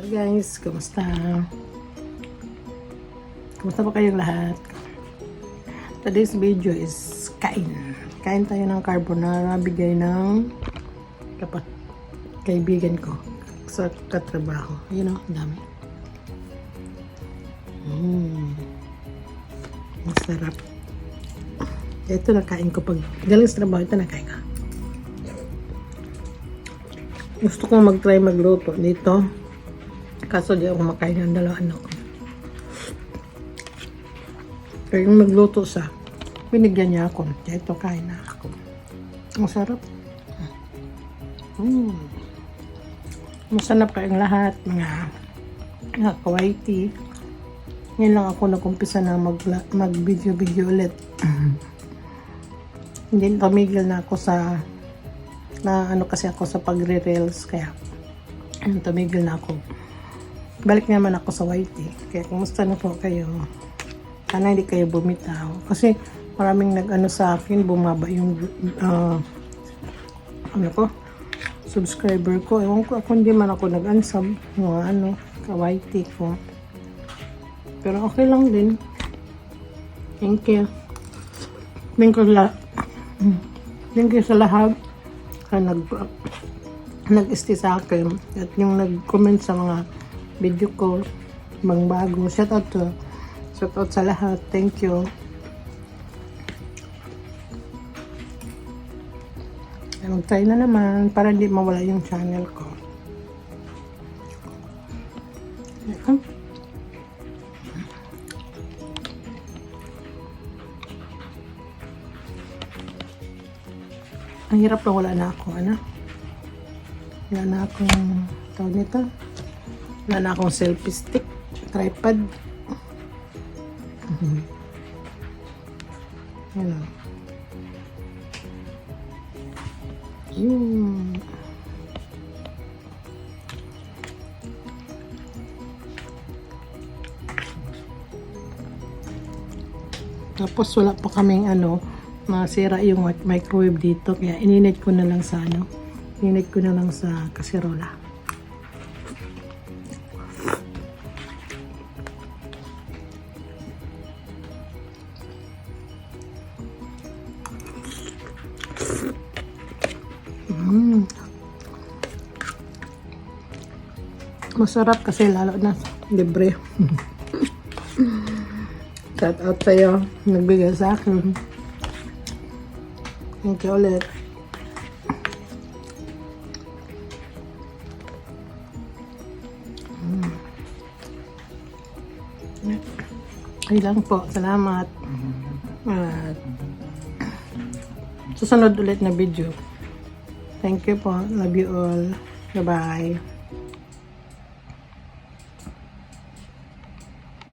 Hello guys, kumusta? Kumusta ba kayong lahat? Today's video is kain. Kain tayo ng carbonara bigay ng kapat kaibigan ko sa katrabaho. Yun know, dami. Mm. Masarap. Ito na kain ko pag galing sa trabaho, ito na kain ko. Gusto kong mag-try magluto dito. Kaso di ako makain ng dalawang anak. Kaya yung magluto sa, binigyan niya ako. Ito kain na ako. Ang sarap. Mm. Masarap kayong lahat, mga mga kawaiti. Ngayon lang ako nagumpisa na mag, mag-video-video ulit. Hindi tumigil na ako sa na ano kasi ako sa pagre-reels kaya tumigil na ako balik naman ako sa YT kaya kumusta na po kayo? Sana hindi kayo bumitaw. Kasi maraming nag ano sa akin bumaba yung ah, ano ko subscriber ko. Ewan ko ako hindi man ako nag unsub mga ano ka YT ko. Pero okay lang din. Thank you. Thank you la thank you sa lahat ka nag nag-stay sa akin at yung nag-comment sa mga video ko mga bago. Shout out to shout out sa lahat. Thank you. Mag-try na naman para hindi mawala yung channel ko. Ayan. ang hirap na wala na ako, ano? Wala na akong, tawag nito, wala na akong selfie stick, tripod. Mhm. Ano? Yun. Tapos wala pa kaming ano, masira yung mic- microwave dito. Kaya ininit ko na lang sa ano, ininit ko na lang sa kaserola. Mm. Masarap kasi lalo na libre. Shout out sa'yo. Nagbigay sa akin. Thank you ulit. Mm. Ay lang po. Salamat. At susunod ulit na video. Thank you po. Love you all. Bye-bye.